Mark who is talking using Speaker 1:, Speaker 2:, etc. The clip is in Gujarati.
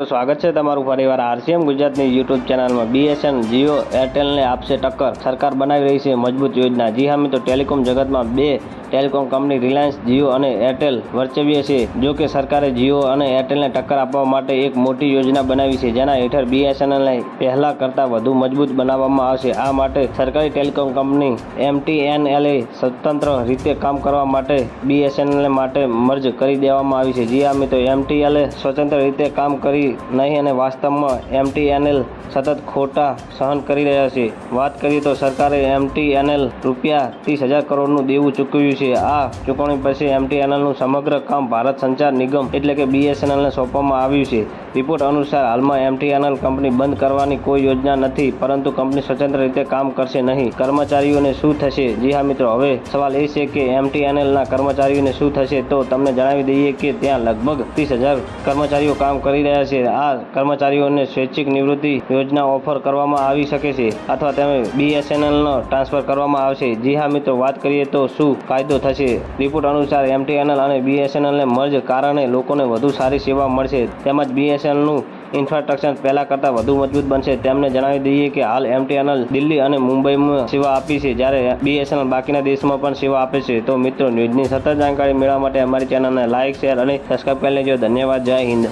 Speaker 1: સ્વાગત છે તમારું ફરીવાર આરસીએમ ગુજરાતની યુટ્યુબ ચેનલમાં. બીએસએન જીઓ એરટેલને આપશે ટક્કર. સરકાર બનાવી રહી છે મજબૂત યોજના. જી હા મિત્રો, ટેલિકોમ જગતમાં બે ટેલિકોમ કંપની રિલાયન્સ જીઓ અને એરટેલ વર્ચવ્ય છે જો કે સરકારે જીઓ અને એરટેલને ટક્કર આપવા માટે એક મોટી યોજના બનાવી છે, જેના હેઠળ બીએસએનએલને પહેલા કરતાં વધુ મજબૂત બનાવવામાં આવશે. આ માટે સરકારી ટેલિકોમ કંપની એમટીએનએલએ સ્વતંત્ર રીતે કામ કરવા માટે બીએસએનએલ માટે મર્જ કરી દેવામાં આવી છે. જી આ મિત્રો, એમટીએલએ સ્વતંત્ર રીતે કામ કરી નહીં અને વાસ્તવમાં એમટીએનએલ સતત ખોટા સહન કરી રહ્યા છે. વાત કરીએ તો સરકારે એમટીએનએલ રૂપિયા ત્રીસ હજાર કરોડનું દેવું ચૂકવ્યું છે. આ ચૂકવણી પછી એમટીએનએલનું સમગ્ર કામ ભારત સંચાર નિગમ એટલે કે બીએસએનએલને સોંપવામાં આવ્યું છે. રિપોર્ટ અનુસાર હાલમાં એમટીએનએલ કંપની બંધ કરવાની કોઈ યોજના નથી, પરંતુ કંપની સ્વતંત્ર રીતે કામ કરશે નહીં. કર્મચારીઓને શું થશે? જી હા મિત્રો, હવે સવાલ એ છે કે એમટીએનએલના કર્મચારીઓને શું થશે? તો તમને જણાવી દઈએ કે ત્યાં લગભગ ત્રીસ હજાર કર્મચારીઓ કામ કરી રહ્યા છે. આ કર્મચારીઓને સ્વૈચ્છિક નિવૃત્તિ યોજના ઓફર કરવામાં આવી શકે છે, અથવા તમે બીએસએનએલનો ટ્રાન્સફર કરવામાં આવશે. જી હા મિત્રો, વાત કરીએ તો શું ફાયદો થશે. રિપોર્ટ અનુસાર એમટીએનએલ અને બીએસએનએલને મર્જ કારણે લોકોને વધુ સારી સેવા મળશે. તેમજ બીએસએનએલનું ઇન્ફ્રાસ્ટ્રક્ચર પહેલા કરતાં વધુ મજબૂત બનશે. તેમને જણાવી દઈએ કે હાલ એમટીએનએલ દિલ્હી અને મુંબઈમાં સેવા આપી છે. જ્યારે બીએસએનએલ બાકીના દેશમાં પણ સેવા આપે છે. તો મિત્રો, ન્યૂઝની સતત જાણકારી મેળવવા માટે અમારી ચેનલને લાઇક શેર અને સબસ્ક્રાઈબ કરી લેજો. ધન્યવાદ. જય હિન્દ.